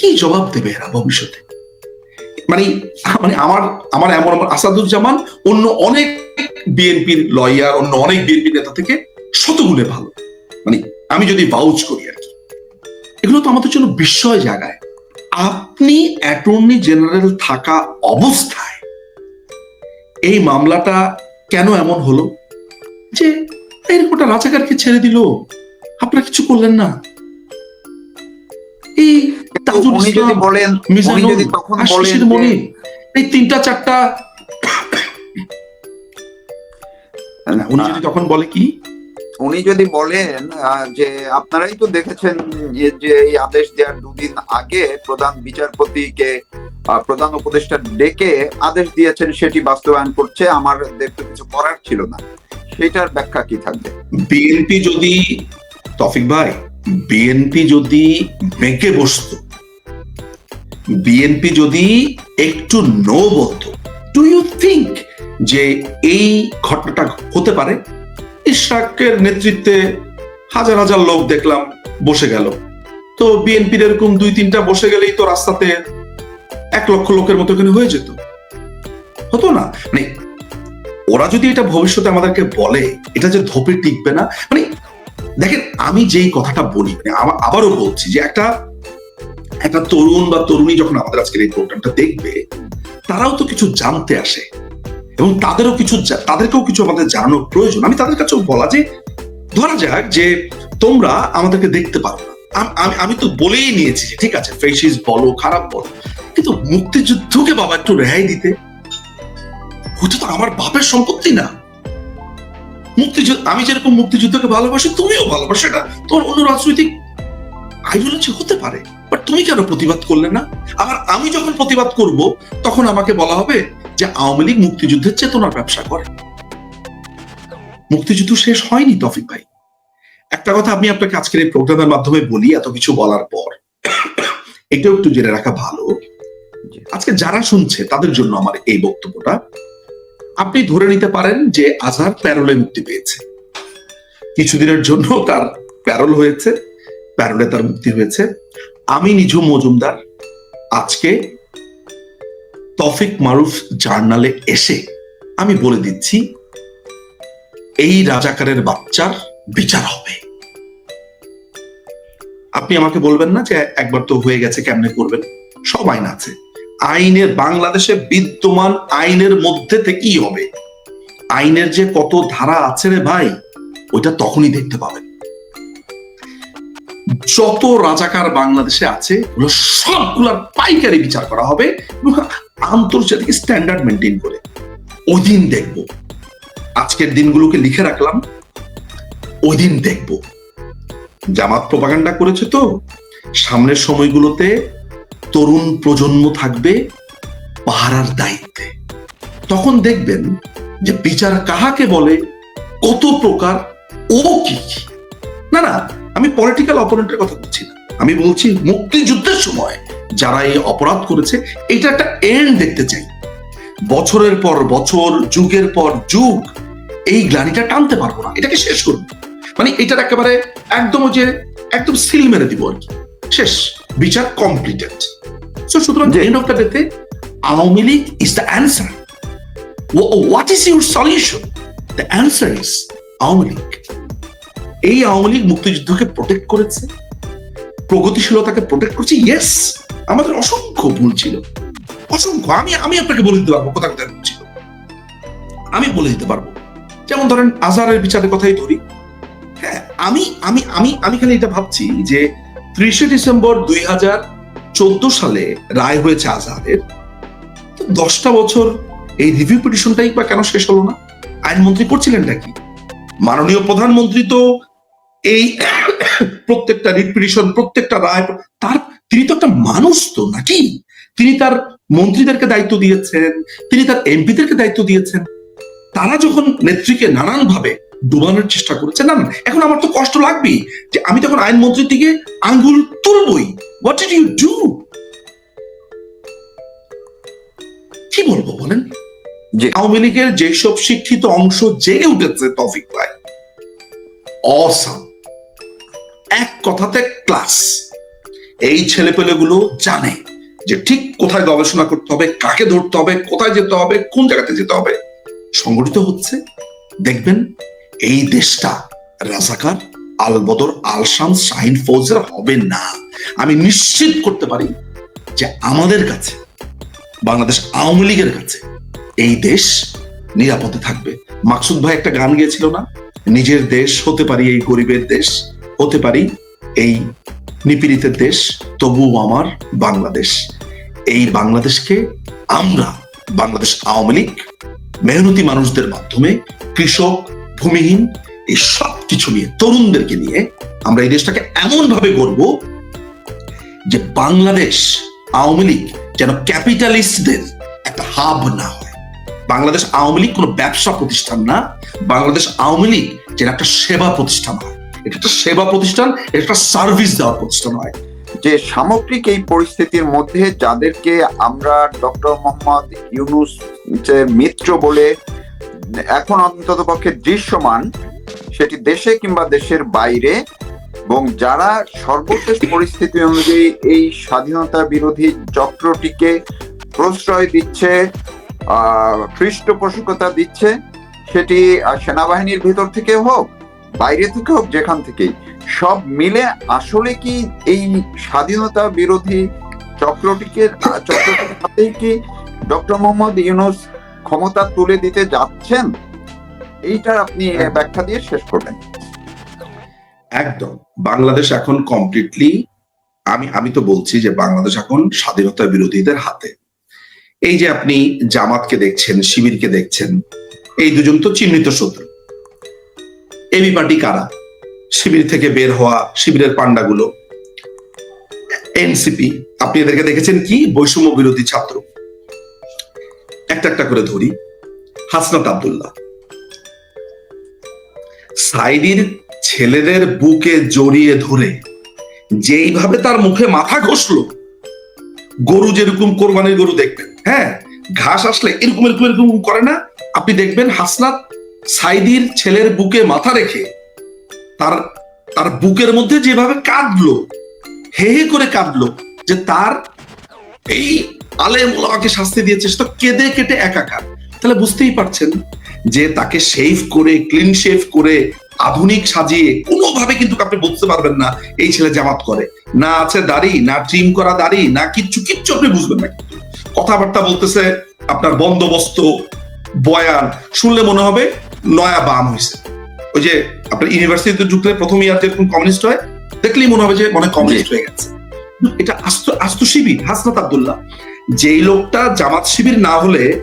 কি জবাব দেবে এরা ভবিষ্যতে? মানে মানে আমার আমার এমন এমন আসাদুজ্জামান অন্য অনেক বিএনপির লয়ার, অন্য অনেক বিএনপি নেতা থেকে শতগুণে ভালো। মানে আমি যদি ভাউচ করি আর কি। এগুলো তো আমাদের জন্য বিস্ময় জায়গায় আপনি অ্যাটর্নি জেনারেল থাকা অবস্থায় এই মামলাটা কেন এমন হলো? যে এরকম একটা রাজাকারকে ছেড়ে দিল। আপনারা কিছু করলেন না। এই তাজুল উনি যদি ইসলাম বলেন যদি তখন বলেন এই তিনটা চারটা উনি যদি তখন বলে কি? উনি যদি বলেন আহ, যে আপনারাই তো দেখেছেন যে যে এই আদেশ দেওয়ার দুদিন আগে প্রধান বিচারপতিকে আহ, প্রধান উপদেষ্টা ডেকে আদেশ দিয়েছেন সেটি বাস্তবায়ন করছে আমার দেখতে কিছু করার ছিল না। সেটার ব্যাখ্যা কি থাকবে? বিএনপি যদি তফিক ভাই বিএনপি যদি মেকে বসত বিএনপি যদি একটু নো বলতো ডু ইউ থিঙ্ক যে এই ঘটনাটা হতে পারে? ইশরাকের নেতৃত্বে হাজার হাজার লোক দেখলাম বসে গেল। তো বিএনপির এরকম দুই তিনটা বসে গেলেই তো রাস্তাতে এক লক্ষ লোকের মতো এখানে হয়ে যেত। হতো না? মানে ওরা যদি এটা ভবিষ্যতে আমাদেরকে বলে, এটা যে ধোপে টিকবে না মানে দেখেন, আমি যেই কথাটা বলি মানে আবারও বলছি যে একটা একটা তরুণ বা তরুণী যখন আমাদের আজকের এই প্রোগ্রামটা দেখবে, তারাও তো কিছু জানতে আসে। এবং তাদেরও কিছু তাদেরকেও কিছু আমাদের জানানোর প্রয়োজন। আমি তাদের কাছেও বলা যে, ধরা যাক যে তোমরা আমাদেরকে দেখতে পারো না। আমি আমি তো বলেই নিয়েছি ঠিক আছে, ফেসিস বলো, খারাপ বলো, কিন্তু মুক্তিযুদ্ধকে বাবা একটু রেহাই দিতে, ওটা তো আমার বাপের সম্পত্তি না। মুক্তিযুদ্ধ আমি যেরকম মুক্তিযুদ্ধকে ভালোবাসি তুমিও ভালোবাসো। এটা তোমার অন্য রাজনৈতিক আইডিওলজি হতে পারে। বাট তুমি কেন প্রতিবাদ করলে না? আবার আমি যখন প্রতিবাদ করব তখন আমাকে বলা হবে যে আওয়ামী লীগ মুক্তিযুদ্ধের চেতনার ব্যবসা করে। মুক্তিযুদ্ধ শেষ হয়নি তফিক ভাই। একটা কথা আমি আপনাকে আজকের এই প্রোগ্রামের মাধ্যমে বলি এত কিছু বলার পর। এটাও একটু জেনে রাখা ভালো। আজকে যারা শুনছে তাদের জন্য আমার এই বক্তব্যটা। আপনি ধরে নিতে পারেন যে আজহার প্যারোলে মুক্তি পেয়েছে। কিছুদিনের জন্য তার প্যারোল হয়েছে, প্যারোলে তার মুক্তি হয়েছে। আমি নিঝুম মজুমদার, আজকে তফিক মারুফ জার্নালে এসে আমি বলে দিচ্ছি, এই রাজাকারের বাচ্চার বিচার হবে। আপনি আমাকে বলবেন না যে একবার তো হয়ে গেছে, কেমনে করবেন? সব আইন আছে। আইনের বাংলাদেশে বিদ্যমান আইনের মধ্যে থেকেই হবে। আইনের যে কত ধারা আছে রে ভাই, ওইটা তখনই দেখতে পাবেন। যত রাজাকার বাংলাদেশে আছে, ওগুলো সবগুলার পাইকারি বিচার করা হবে আন্তর্জাতিক স্ট্যান্ডার্ড মেনটেন করে। ওই দিন দেখব। আজকের দিনগুলোকে লিখে রাখলাম। ওই দিন দেখব। জামাত প্রপাগান্ডা করেছে তো। সামনের সময়গুলোতে তরুণ প্রজন্ম থাকবে পাহারার দায়িত্বে। তখন দেখবেন যে বিচার কাহাকে বলে, কত প্রকার ও কি না না, আমি পলিটিক্যাল অপোনেন্টের কথা বলছি না। আমি বলছি মুক্তিযুদ্ধের সময় যারা এই অপরাধ করেছে, এটা একটা এন্ড দেখতে চাই। বছরের পর বছর, যুগের পর যুগ, এই গ্লানিটা টানতে পারব না। এটাকে শেষ করব। মানে এটার একেবারে একদম যে একদম সিল মেরে দিব আর কি। শেষ বিচার কমপ্লিটেড সো সুতরাং। এন্ড অফ দ্য ডেতে Awami League is the answer what is your solution the answer is Awami League. এই আওয়ামী লীগ মুক্তিযুদ্ধকে প্রোটেক্ট করেছে প্রগতিশীলতাকে প্রোটেক্ট করছে ইয়েস আমাদের অসংখ্য ভুল ছিল। অসংখ্য। আমি আমি আপনাকে বলে দিতে পারব কোথায় কোথায় ভুল ছিল। আমি বলে দিতে পারব। যেমন ধরেন আজহারের বিচারের কথাই ধরি। হ্যাঁ আমি আমি আমি আমি খালি এটা ভাবছি যে ত্রিশে ডিসেম্বর দুই হাজার চোদ্দ সালে রায় হয়েছে আজহারের। দশটা বছর এই রিভিউ পিটিশনটাই বা কেন শেষ হলো না? আইনমন্ত্রী করছিলেন নাকি মাননীয় প্রধানমন্ত্রী তো এই প্রত্যেকটা রিট পিটিশন প্রত্যেকটা রায়, তার তিনি তো একটা মানুষ তো নাকি? তিনি তার মন্ত্রীদেরকে দায়িত্ব দিয়েছেন, তিনি তার এমপিদেরকে দায়িত্ব দিয়েছেন। তারা যখন নেত্রীকে নানান ভাবে ডুবানোর চেষ্টা করেছে। না এখন আমার তো কষ্ট লাগবেই যে আমি তখন আইনমন্ত্রীর দিকে আঙ্গুল তুলবই। হোয়াট ডিড ইউ ডু কি বলব বলেন? জি। আওয়ামী লীগের যেসব শিক্ষিত অংশ জেগে উঠেছে তফিক ভাই অসাম এক কথাতে ক্লাস এই ছেলেপেলেগুলো জানে যে ঠিক কোথায় গবেষণা করতে হবে কাকে ধরতে হবে কোথায় যেতে হবে কোন জায়গাতে যেতে হবে। সংগঠিত হচ্ছে। দেখবেন এই দেশটা রাজাকার আলবদর আলশামস শাহিন ফৌজের হবে না। আমি নিশ্চিত করতে পারি যে আমাদের কাছে, বাংলাদেশ আওয়ামী লীগের কাছে এই দেশ নিরাপদে থাকবে। মাকসুদ ভাই একটা গান গিয়েছিল না? নিজের দেশ হতে পারি এই গরিবের দেশ, হতে পারি এই নিপীড়িতের দেশ, তবুও আমার বাংলাদেশ। এই বাংলাদেশকে আমরা, বাংলাদেশ আওয়ামী লীগ, মেহনতি মানুষদের মাধ্যমে কৃষক ভূমিহীন, এই সব কিছু নিয়ে, তরুণদেরকে নিয়ে আমরা এই দেশটাকে এমন ভাবে গড়ব যে বাংলাদেশ আওয়ামী লীগ যেন ক্যাপিটালিস্টদের একটা হাব না হয়। বাংলাদেশ আওয়ামী লীগ কোনো ব্যবসা প্রতিষ্ঠান না, বাংলাদেশ আওয়ামী লীগ যেন একটা সেবা প্রতিষ্ঠান হয়। এটা একটা সেবা প্রতিষ্ঠান, এটা একটা সার্ভিস দেওয়ার প্রতিষ্ঠান হয়। যে সামগ্রিক এই পরিস্থিতির মধ্যে যাদেরকে আমরা ডক্টর মোহাম্মদ ইউনুস মিত্র বলে এখন অন্তত পক্ষে দৃশ্যমান সেটি দেশে কিংবা দেশের বাইরে এবং যারা সর্বশেষ পরিস্থিতি অনুযায়ী এই স্বাধীনতা বিরোধী চক্রটিকে প্রশ্রয় দিচ্ছে পৃষ্ঠপোষকতা দিচ্ছে, সেটি সেনাবাহিনীর ভিতর থেকে হোক, বাইরে থেকে হোক, যেখান থেকেই, সব মিলে আসলে কি এই স্বাধীনতা বিরোধী চক্রটিকে চক্রটির হাতেই কি ডক্টর মোহাম্মদ ইউনুস ক্ষমতা তুলে দিতে যাচ্ছেন এইটার আপনি ব্যাখ্যা দিয়ে শেষ করবেন। একদম। বাংলাদেশ এখন কমপ্লিটলি আমি আমি তো বলছি যে বাংলাদেশ এখন স্বাধীনতা বিরোধীদের হাতে। এই যে আপনি জামাতকে দেখছেন শিবিরকে দেখছেন এই দুজন তো চিহ্নিত শত্রু। এবি পার্টি কারা? শিবির থেকে বের হওয়া শিবিরের পান্ডাগুলো। এনসিপি আপনি এদেরকে দেখেছেন কি? বৈষম্য বিরোধী ছাত্র। একটা একটা করে ধরি। হাসনাত আব্দুল্লাহ। সাইডির ছেলেদের বুকে জড়িয়ে ধরে যেইভাবে তার মুখে মাথা ঘষলো, গরু যেরকম কোরবানির গরু দেখবেন হ্যাঁ? ঘাস আসলে এরকম এরকম এরকম করে না। আপনি দেখবেন হাসনাত সাইদির ছেলের বুকে মাথা রেখে তার তার বুকের মধ্যে যেভাবে কাঁদলো, হে হে করে কাঁদলো, যে তার এই আলেম ওলামাকে শাস্তি দিয়েছে সেটা কেঁদে কেটে একাকার। তাহলে বুঝতেই পারছেন যে তাকে শেভ করে ক্লিন শেভ করে আধুনিক সাজিয়ে কোনোভাবে কিন্তু আপনি বুঝতে পারবেন না এই ছেলে জামাত করে। না আছে দাড়ি না ট্রিম করা দাড়ি না কিচ্ছু কিচ্ছু আপনি বুঝবেন না। কথাবার্তা বলতেছে আপনার বন্দোবস্ত বয়ান শুনলে মনে হবে নয়া বাম হয়েছে ওই যে আপনার ইউনিভার্সিটিতে ঢুকলে প্রথম ইয়ার যেরকম কমিউনিস্ট হয় দেখলেই মনে হবে যে মনে কমিউনিস্ট হয়ে গেছে। এটা আস্ত আস্ত শিবির হাসনাত আব্দুল্লাহ। যেই লোকটা জামাত শিবির না হলে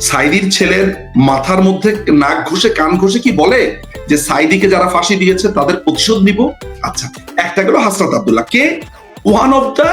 সাইদির ছেলের মাথার মধ্যে নাক ঘষে, কান ঘষে কি বলে যে সাইদিকে যারা ফাঁসি দিয়েছে তাদের প্রতিশোধ নিব? আচ্ছা একটা গেল হাসনাত আব্দুল্লাহ। কে? One of the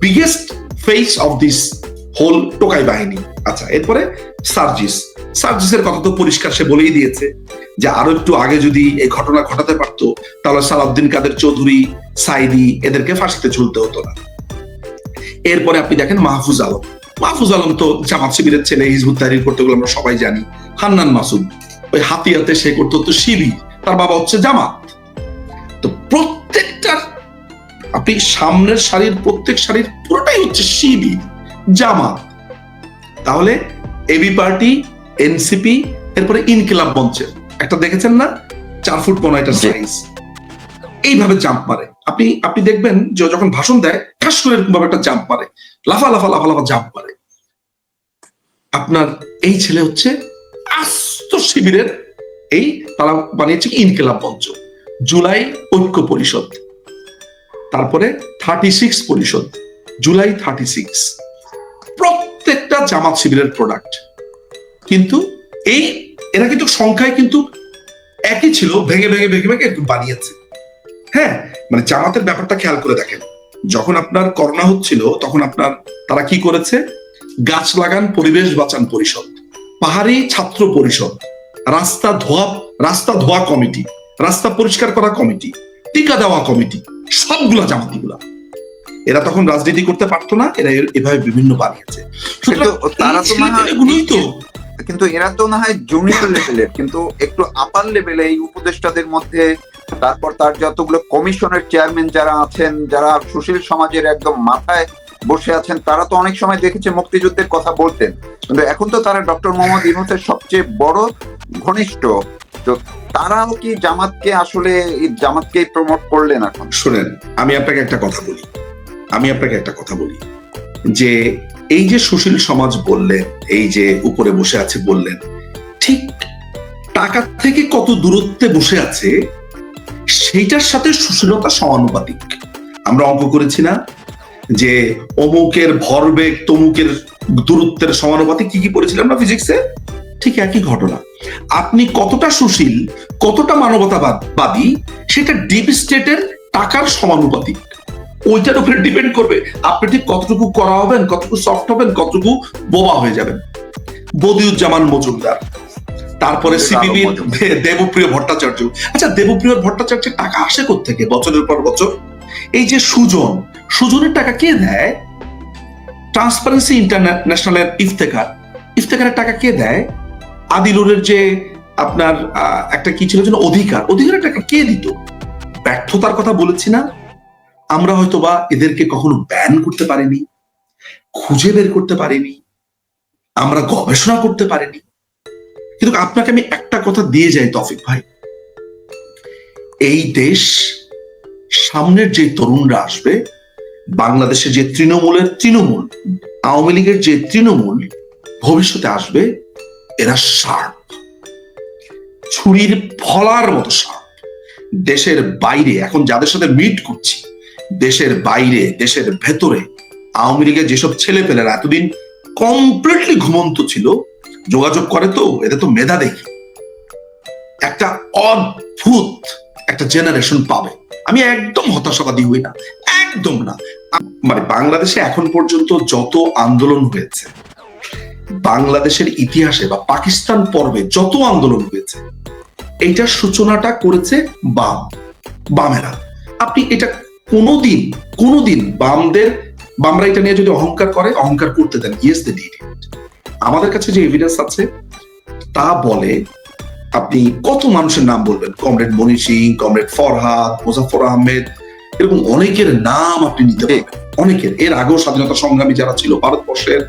biggest face of this whole টোকাই বাহিনী। আচ্ছা এরপরে সার্জিস। সার্জিসের কথা তো পরিষ্কার সে বলেই দিয়েছে যে আরও একটু আগে যদি এই ঘটনা ঘটাতে পারতো, তাহলে সালাউদ্দিন কাদের চৌধুরী, সাইদি এদেরকে ফাঁসিতে ঝুলতে হতো না। এরপরে আপনি দেখেন মাহফুজ আলম। মাহফুজ আলম তো জামাত শিবিরের ছেলে হিজবুত তাহরির করতে গেলে আমরা সবাই জানি। হান্নান মাসুদ ওই হাতিয়াতে সে করতে হতো শিবির তার বাবা হচ্ছে জামাত। তো প্রত্যেকটার আপনি সামনের সারির প্রত্যেক সারির পুরোটাই হচ্ছে শিবির জামাত। তাহলে এবি পার্টি এনসিপি এরপরে ইনকিলাব মঞ্চের। একটা দেখেছেন না? চার ফুট পনেরো একটা সাইজ এইভাবে জাম্প মারে। আপনি আপনি দেখবেন যে যখন ভাষণ দেয় ঠাস করে এরকম ভাবে একটা জাম্প মারে। লাফা লাফা লাফা লাফা জাম্প মারে। আপনার এই ছেলে হচ্ছে আস্ত শিবিরের এই তারা বানিয়েছে ইনকিলাব মঞ্চ। জুলাই ঐক্য পরিষদ। তারপরে থার্টি সিক্স পরিষদ। জুলাই থার্টি সিক্স প্রত্যেকটা জামাত শিবিরের প্রোডাক্ট কিন্তু এই, এরা কিন্তু সংখ্যায় কিন্তু একই ছিল, ভেঙে ভেঙে ভেঙে ভেঙে বানিয়েছে। হ্যাঁ মানে জামাতের ব্যাপারটা খেয়াল করে দেখেন। যখন আপনার করোনা হচ্ছিল তখন আপনার তারা কি করেছে? গাছ লাগান পরিবেশ বাঁচান পরিষদ। পাহাড়ি ছাত্র পরিষদ। রাস্তা ধোয়া রাস্তা ধোয়া কমিটি। রাস্তা পরিষ্কার করা কমিটি। টিকা দেওয়া কমিটি। সবগুলা জামাতিগুলা। এরা তখন রাজনীতি করতে পারতো না এরা এভাবে বিভিন্ন বানিয়েছে। তারা তো কিন্তু এরা তো না হয় জুনিয়র লেভেলের কিন্তু একটু আপার লেভেলে এই উপদেষ্টাদের মধ্যে, তারপর তার যতগুলো কমিশনের চেয়ারম্যান যারা আছেন, যারা সুশীল সমাজের একদম মাথায় বসে আছেন, তারা তো অনেক সময় দেখেছে মুক্তিযুদ্ধের কথা বলতেন। কিন্তু এখন তো তারা ডক্টর মোহাম্মদ ইউনুসের সবচেয়ে বড় ঘনিষ্ঠ। তো তারাও কি জামাতকে আসলে এই জামাতকে প্রমোট করলেন এখন? শুনেন, আমি আপনাকে একটা কথা বলি। আমি আপনাকে একটা কথা বলি যে এই যে সুশীল সমাজ বললেন, এই যে উপরে বসে আছে বললেন, ঠিক টাকা থেকে কত দূরত্বে বসে আছে, সেইটার সাথে সুশীলতা সমানুপাতিক। আমরা অঙ্ক করেছি না যে অমুকের ভরবেগ তমুকের দূরত্বের সমানুপাতিক কি কি পড়েছিলাম না ফিজিক্সে ঠিক একই ঘটনা। আপনি কতটা সুশীল, কতটা মানবতাবাদী সেটা ডিপ স্টেটের টাকার সমানুপাতিক। ওইটার উপরে ডিপেন্ড করবে। আপনি ঠিক কতটুকু করা হবেন কতটুকু সফট হবেন কতটুকু বোবা হয়ে যাবেন। বদিউজ্জামান মজুমদার তারপরে সিপিবি দেবপ্রিয় ভট্টাচার্য। আচ্ছা দেবপ্রিয় ভট্টাচার্যের টাকা আসে থেকে বছরের পর বছর? এই যে সুজন সুজনের টাকা কে দেয়? ট্রান্সপারেন্সি ইন্টারন্যাশনালের ইফতেখার। ইফতেখারের টাকা কে দেয়? আদিলুরের যে আপনার আহ, একটা কি ছিল যেন অধিকার অধিকারের টাকা কে দিত? ব্যর্থতার কথা বলেছি না? আমরা হয়তো বা এদেরকে কখনো ব্যান করতে পারিনি, খুঁজে বের করতে পারিনি, আমরা গবেষণা করতে পারিনি। কিন্তু আপনাকে আমি একটা কথা দিয়ে যাই, তফিক ভাই। এই দেশ সামনের যে তরুণরা আসবে বাংলাদেশে যে তৃণমূলের তৃণমূল, আওয়ামী লীগের যে তৃণমূল ভবিষ্যতে আসবে, এরা শার্প ছুরির ফলার মতো শার্প দেশের বাইরে, এখন যাদের সাথে মিট করছি দেশের বাইরে, দেশের ভেতরে আওয়ামী লীগের যেসব ছেলে পেলেরা এতদিন কমপ্লিটলি ঘুমন্ত ছিল, যোগাযোগ করে তো, এদের তো মেধা দেখি। একটা অদ্ভুত একটা জেনারেশন পাবে। আমি একদম হতাশাবাদী হই না, একদম না। মানে বাংলাদেশে এখন পর্যন্ত যত আন্দোলন হয়েছে, বাংলাদেশের ইতিহাসে বা পাকিস্তান পর্বে যত আন্দোলন হয়েছে, এইটার সূচনাটা করেছে বাম, বামেরা। আপনি এটা কোনোদিন কোনোদিন বামদের বামরা এটা নিয়ে যদি অহংকার করে অহংকার করতে দেন ইয়েস দে ডিড আমাদের কাছে যে এভিডেন্স আছে তা বলে আপনি কত মানুষের নাম বলবেন? কমরেড মনি সিং কমরেড ফরহাদ মুজাফর আহমেদ এরকম অনেকের নাম আপনি নিতে পারবেন। অনেকের। এর আগেও স্বাধীনতা সংগ্রামী যারা ছিল ভারতবর্ষের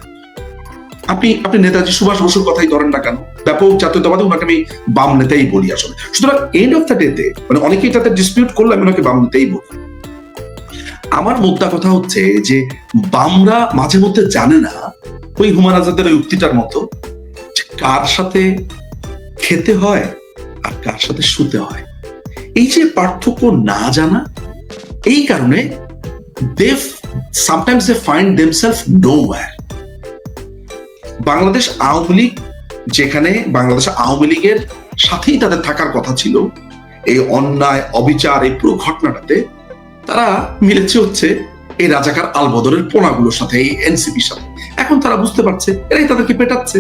আপনি আপনি নেতাজি সুভাষ বসুর কথাই ধরেন না কেন? ব্যাপক জাতীয়তাবাদী ওনাকে আমি বাম নেতাই বলি আসলে। সুতরাং এন্ড অফ দ্য ডেতে মানে অনেকেই এটাতে ডিসপিউট করলে আমি ওনাকে বাম নেতাই বলি। আমার মুদ্রা কথা হচ্ছে যে বামরা মাঝে মধ্যে জানে না ওই হুমায়ুন আজাদের ওই উক্তিটার মতো কার সাথে খেতে হয় আর কার সাথে শুতে হয়। এই যে পার্থক্য না জানা, এই কারণে বাংলাদেশ আওয়ামী লীগ, যেখানে বাংলাদেশ আওয়ামী লীগের সাথেই তাদের থাকার কথা ছিল, এই অন্যায়, অবিচার, এই পুরো ঘটনাটাতে তারা মিলেছে হচ্ছে এই রাজাকার আলবদরের পোনাগুলোর সাথে এই এনসিপির সাথে। এখন তারা বুঝতে পারছে এরাই তাদেরকে পেটাচ্ছে।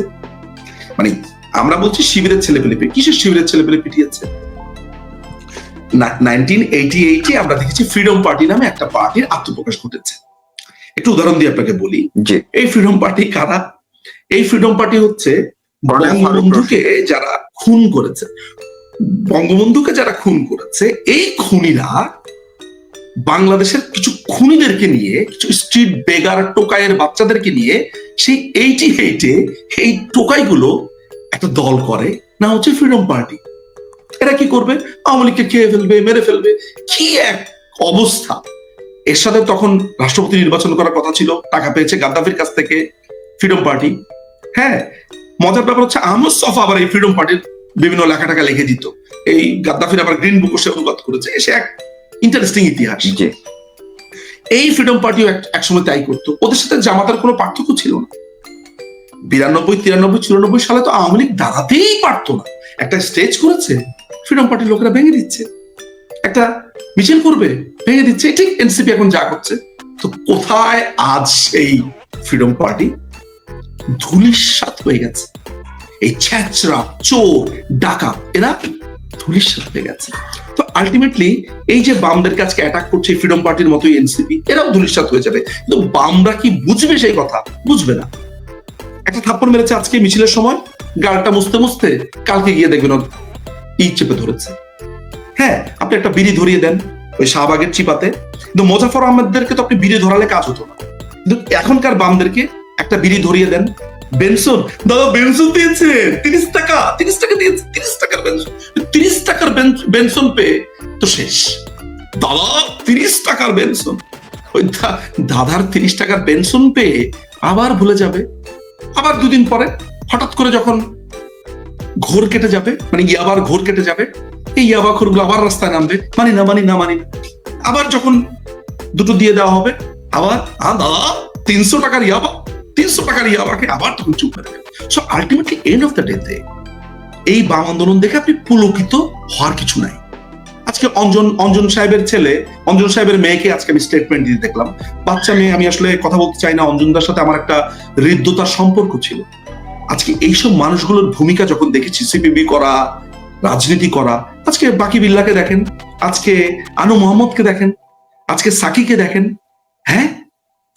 মানে আমরা বলছি শিবিরের ছেলেপেলে কিসের শিবিরের ছেলেপেলে পিটিয়েছে নাইনটিন এইটি এইটে আমরা দেখেছি ফ্রিডম পার্টি নামে একটা পার্টির আত্মপ্রকাশ ঘটেছে। একটু উদাহরণ দিয়ে আপনাকে বলি। এই ফ্রিডম পার্টি কারা? এই ফ্রিডম পার্টি হচ্ছে বঙ্গবন্ধুকে যারা খুন করেছে। বঙ্গবন্ধুকে যারা খুন করেছে এই খুনিরা বাংলাদেশের কিছু খুনিদেরকে নিয়ে, কিছু স্ট্রিট বেগার টোকাইয়ের বাচ্চাদেরকে নিয়ে সেই এইটি এইটে এই টোকাইগুলো একটা দল করে, না হচ্ছে ফ্রিডম পার্টি এরা কি করবে? আওয়ামী লীগকে খেয়ে ফেলবে, মেরে ফেলবে। কি এক অবস্থা! এর সাথে তখন রাষ্ট্রপতি নির্বাচন করার কথা ছিল, টাকা পেয়েছে গাদ্দাফির কাছ থেকে ফ্রিডম পার্টি হ্যাঁ মজার ব্যাপার হচ্ছে আহমদ সফা আবার এই ফ্রিডম পার্টির বিভিন্ন লেখা টাকা লিখে দিত। এই গাদ্দাফির আবার গ্রিন বুকও সে অনুবাদ করেছে। সে এক ইন্টারেস্টিং ইতিহাস। এই ফ্রিডম পার্টিও একসময় তাই করতো। ওদের সাথে জামাতার কোনো পার্থক্য ছিল না। বিরানব্বই তিরানব্বই চুরানব্বই সালে তো আওয়ামী লীগ দাঁড়াতেই পারতো না। একটা স্টেজ করেছে ফ্রিডম পার্টির লোকেরা ভেঙে দিচ্ছে। একটা মিছিল করবে ভেঙে দিচ্ছে ঠিক এনসিপি এখন যা করছে। তো কোথায় আজ সেই ফ্রিডম পার্টি ধুলিস্বাত হয়ে গেছে। এই ছ্যাচরা চোর ডাকা এরা ধুলিস্বাত হয়ে গেছে। তো আলটিমেটলি এই যে বামদের কাছকে অ্যাটাক করছে ফ্রিডম পার্টির মতোই এনসিপি এরাও ধুলিস্বাত হয়ে যাবে। কিন্তু বামরা কি বুঝবে সেই কথা? বুঝবে না। একটা থাপ্পড় মেরেছে আজকে মিছিলের সময়, গালটা মুছতে মুছতে কালকে গিয়ে দেখবেন ই চেপে ধরেছে। হ্যাঁ আপনি একটা বিড়ি ধরিয়ে দেন ওই শাহবাগের চিপাতে, কিন্তু মোজাফর আহমেদদেরকে তো আপনি বিড়ি ধরালে কাজ হতো না। কিন্তু এখনকার বামদেরকে একটা বিড়ি ধরিয়ে দেন বেনসন, দাদা বেনসন দিয়েছে, তিরিশ টাকা তিরিশ টাকা দিয়েছে, তিরিশ টাকার বেনসন, তিরিশ টাকার বেন- বেনসন পেয়ে তো শেষ। দাদা, তিরিশ টাকার বেনসন, ওই দাদার তিরিশ টাকার বেনসন পেয়ে আবার ভুলে যাবে। আবার দুদিন পরে, হঠাৎ করে যখন ঘোর কেটে যাবে মানে ইয়াবার ঘোর কেটে যাবে, এই ইয়াবা খোরগুলো আবার রাস্তায় নামবে, মানি না মানি না, মানি আবার যখন দুটো দিয়ে দেওয়া হবে, আবার দাদা, তিনশো টাকার ইয়াবা তিনশো টাকার ইয়াবাকে আবার তখন চুপ করে দেবে so ultimately end of the এই বাম আন্দোলন দেখে আপনি পুলকিত হওয়ার কিছু নাই। আজকে অঞ্জন অঞ্জন সাহেবের ছেলে, অঞ্জন সাহেবের মেয়েকে আজকে আমি স্টেটমেন্ট দিতে দেখলাম। বাচ্চা মেয়ে, আমি আসলে কথা বলতে চাই না অঞ্জনদার সাথে আমার একটা হৃদ্যতার সম্পর্ক ছিল। আজকে এইসব মানুষগুলোর ভূমিকা যখন দেখেছি সিপিবি করা, রাজনীতি করা, আজকে বাকি বিল্লাকে দেখেন, আজকে আনু মোহাম্মদকে দেখেন, আজকে সাকিকে দেখেন হ্যাঁ?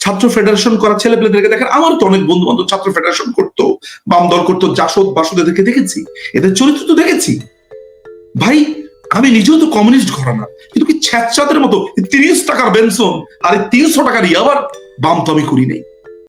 ছাত্র ফেডারেশন করা ছেলে পেলেদেরকে দেখেন, আমার তো অনেক বন্ধু বান্ধব ছাত্র ফেডারেশন করতো বাম দল করতো, জাসদ বাসদ এদেরকে দেখেছি, এদের চরিত্র তো দেখেছি। ভাই, আমি নিজেও তো কমিউনিস্ট ঘরানা, কিন্তু কি ছ্যাঁচাদের মতো তিরিশ টাকার বেনসন আর তিনশো টাকার ইয়াবার বাম তো আমি করি নাই।